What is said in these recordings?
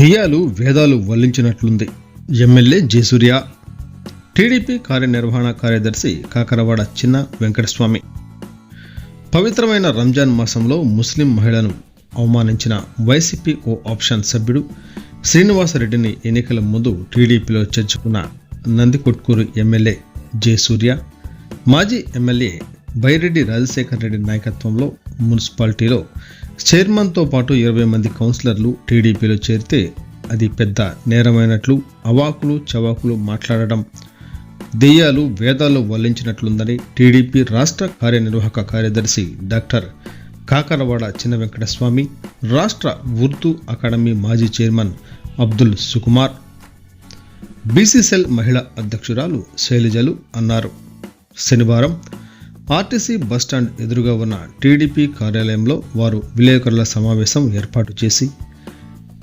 దెయ్యాలు వేదాలు వల్లించినట్లుంది. ఎమ్మెల్యే జయసూర్య. టీడీపీ కార్యనిర్వహణ కార్యదర్శి కాకరవాడ చిన్న వెంకటస్వామి. పవిత్రమైన రంజాన్ మాసంలో ముస్లిం మహిళను అవమానించిన వైసీపీ ఓ ఆప్షన్ సభ్యుడు శ్రీనివాసరెడ్డిని ఎన్నికల ముందు టీడీపీలో చేర్చుకున్న నందికొట్కూరు ఎమ్మెల్యే జయసూర్య. మాజీ ఎమ్మెల్యే బైరెడ్డి రాజశేఖర్ రెడ్డి నాయకత్వంలో మున్సిపాలిటీలో చైర్మన్తో పాటు ఇరవై మంది కౌన్సిలర్లు టీడీపీలో చేరితే అది పెద్ద నేరమైనట్లు అవాకులు చవాకులు మాట్లాడడం దెయ్యాలు వేదాలు వల్లించినట్లుందని టీడీపీ రాష్ట్ర కార్యనిర్వాహక కార్యదర్శి డాక్టర్ కాకరవాడ చిన్న వెంకటస్వామి రాష్ట్ర ఉర్దూ అకాడమీ మాజీ chairman Abdul Sukumar BC cell మహిళా అధ్యక్షురాలు శైలజలు అన్నారు. శనివారం ఆర్టీసీ బస్టాండ్ ఎదురుగా ఉన్న టీడీపీ కార్యాలయంలో వారు విలేకరుల సమావేశం ఏర్పాటు చేసి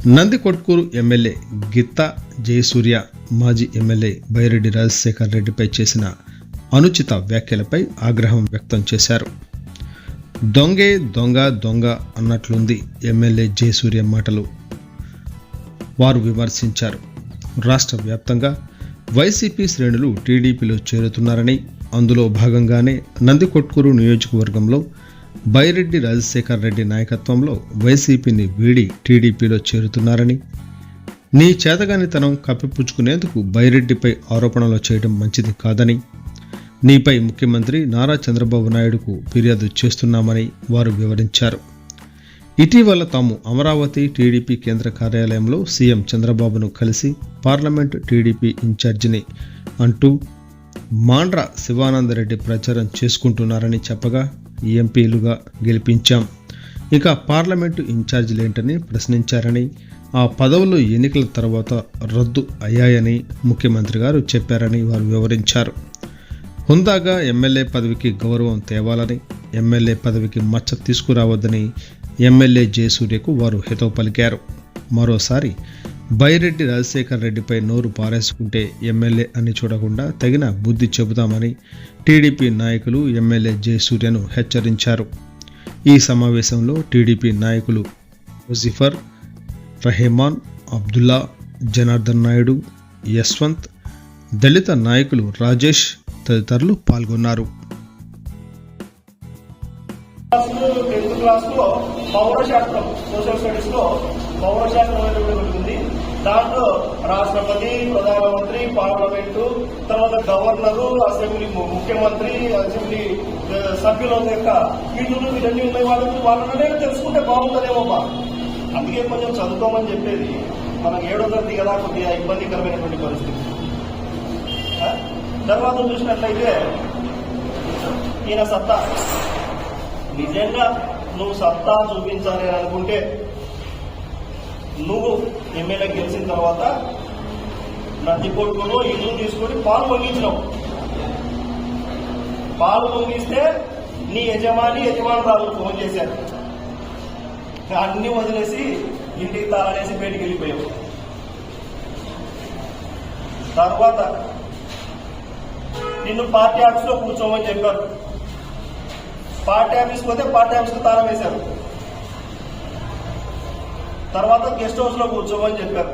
నందికొట్కూరు ఎమ్మెల్యే గిత్తా జయసూర్య మాజీ ఎమ్మెల్యే బైరెడ్డి రాజశేఖర్ రెడ్డిపై చేసిన అనుచిత వ్యాఖ్యలపై ఆగ్రహం వ్యక్తం చేశారు. దొంగే దొంగ దొంగ అన్నట్లుంది ఎమ్మెల్యే జయసూర్య మాటలు. వారు విమర్శించారు. రాష్ట్ర వ్యాప్తంగా వైసీపీ శ్రేణులు టీడీపీలో చేరుతున్నారని అందులో భాగంగానే నందికొట్కూరు నియోజకవర్గంలో బైరెడ్డి రాజశేఖర్ రెడ్డి నాయకత్వంలో వైసీపీని వీడి టీడీపీలో చేరుతున్నారని నీ చేతగానితనం కప్పిపుచ్చుకునేందుకు బైరెడ్డిపై ఆరోపణలు చేయడం మంచిది కాదని నీపై ముఖ్యమంత్రి నారా చంద్రబాబు నాయుడుకు ఫిర్యాదు చేస్తున్నామని వారు వివరించారు. ఇటీవల తాము అమరావతి టీడీపీ కేంద్ర కార్యాలయంలో సీఎం చంద్రబాబును కలిసి పార్లమెంటు టీడీపీ ఇన్ఛార్జిని అంటూ మాండ్ర శివానందరెడ్డి ప్రచారం చేసుకుంటున్నారని చెప్పగా ఎంపీలుగా గెలిపించాం. ఇక పార్లమెంటు ఇన్ఛార్జీలేంటని ప్రశ్నించారని ఆ పదవులు ఎన్నికల తర్వాత రద్దు అయ్యాయని ముఖ్యమంత్రి గారు చెప్పారని వారు వివరించారు. హుందాగా ఎమ్మెల్యే పదవికి గౌరవం తేవాలని ఎమ్మెల్యే పదవికి మచ్చ తీసుకురావద్దని ఎమ్మెల్యే జయసూర్యకు వారు హితవు పలికారు. మరోసారి బైరెడ్డి రాజశేఖర్ రెడ్డిపై నోరు పారేసుకుంటే ఎమ్మెల్యే అని చూడకుండా తగిన బుద్ధి చెబుతామని టీడీపీ నాయకులు ఎమ్మెల్యే జయసూర్యను హెచ్చరించారు. ఈ సమావేశంలో టీడీపీ నాయకులు ముజిఫర్ రహమాన్ అబ్దుల్లా జనార్దన్ నాయుడు యశ్వంత్ దళిత నాయకులు రాజేష్ తదితరులు పాల్గొన్నారు. పౌరశాస్త్రం సోషల్ స్టడీస్లో పౌరశాస్త్రం అనేది దాంట్లో రాష్ట్రపతి ప్రధానమంత్రి పార్లమెంటు తర్వాత గవర్నరు అసెంబ్లీ ముఖ్యమంత్రి అసెంబ్లీ సభ్యుల యొక్క వీళ్ళు ఇవన్నీ ఉన్నాయి. వాళ్ళకి వాళ్ళనే తెలుసుకుంటే బాగుంటుందేమో మా అందుకే కొంచెం చదువుకోమని చెప్పేది. మనకు ఏడో తరగతి కదా కొద్దిగా ఇబ్బందికరమైనటువంటి పరిస్థితి. తర్వాత చూసినట్లయితే ఈయన సత్తా. నిజంగా నువ్వు సత్తా చూపించాలి అని అనుకుంటే నువ్వు ఎమ్మెల్యే గెలిచిన తర్వాత నది కొడుకులో ఇల్లు తీసుకొని పాలు పొంగించినావు పాలు పొంగిస్తే నీ యజమాని యజమానురాలు ఫోన్ చేశారు. అన్ని వదిలేసి ఇంటికి తాళనేసి బయటికి వెళ్ళిపోయావు తర్వాత నిన్ను పార్టీ ఆఫీస్లో కూర్చోమని చెప్పారు. పార్టీ ఆఫీస్ పోతే పార్టీ ఆఫీస్కి తాళం వేశారు. తర్వాత గెస్ట్ హౌస్లో కూర్చోమని చెప్పారు.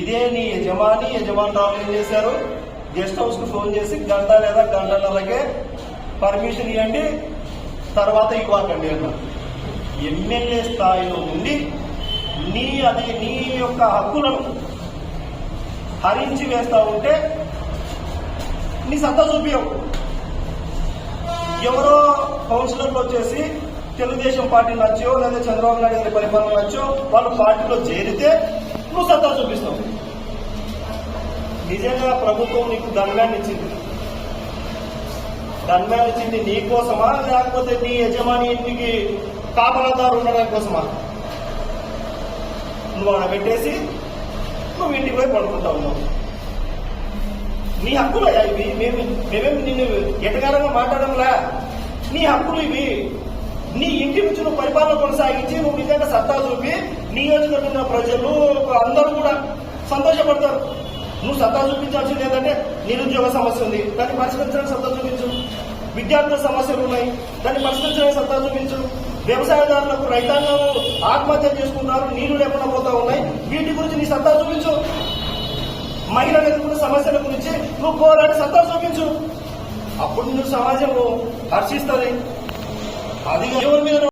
ఇదే నీ యజమాని యజమానురాలు ఏం చేశారు? గెస్ట్ హౌస్కు ఫోన్ చేసి గంట లేదా గంటన్నరకే పర్మిషన్ ఇవ్వండి తర్వాత ఇవ్వకండి అన్నారు. ఎమ్మెల్యే స్థాయిలో ఉండి నీ అది నీ యొక్క హక్కులను హరించి వేస్తా ఉంటే నీ సత్తా చూపించవు ఎవరో కౌన్సిలర్లు వచ్చేసి తెలుగుదేశం పార్టీ నచ్చో లేదా చంద్రబాబు నాయుడు గారి పరిపాలన నచ్చో వాళ్ళు పార్టీలో చేరితే నువ్వు సత్తా చూపిస్తావు. నిజంగా ప్రభుత్వం నీకు దండాన్ని ఇచ్చింది. దండాన్ని ఇచ్చింది నీ కోసమా లేకపోతే నీ యజమాని ఇంటికి కాపలాదారు ఉండడం కోసమా? నువ్వు అక్కడ పెట్టేసి నువ్వు ఇంటికి పోయి పడుకుంటా ఉన్నావు. నీ హక్కులు ఇవి. మేము మేమేమి నిన్ను ఎటగారంగా మాట్లాడడంలా నీ హక్కులు ఇవి. నీ ఇంటి నుంచి నువ్వు పరిపాలన కొనసాగించి నువ్వు నిజంగా సత్తా చూపి నియోజకవర్గం ప్రజలు అందరూ కూడా సంతోషపడతారు. నువ్వు సత్తా చూపించాల్సింది ఏంటంటే నిరుద్యోగ సమస్య ఉంది. దాన్ని పరిష్కరించడానికి సత్తా చూపించు. విద్యార్థుల సమస్యలు ఉన్నాయి. దాన్ని పరిష్కరించడానికి సత్తా చూపించు. వ్యవసాయదారులకు రైతాంగం ఆత్మహత్య చేసుకుంటున్నారు. నీళ్ళు లేకుండా పోతా ఉన్నాయి. వీటి గురించి నీ సత్తా చూపించు. మహిళలు ఎదుర్కొన్న సమస్యల గురించి నువ్వు పోరాడి సత్తా చూపించు. అప్పుడు నువ్వు సమాజం హర్షిస్తుంది. అది ఎవరి మీద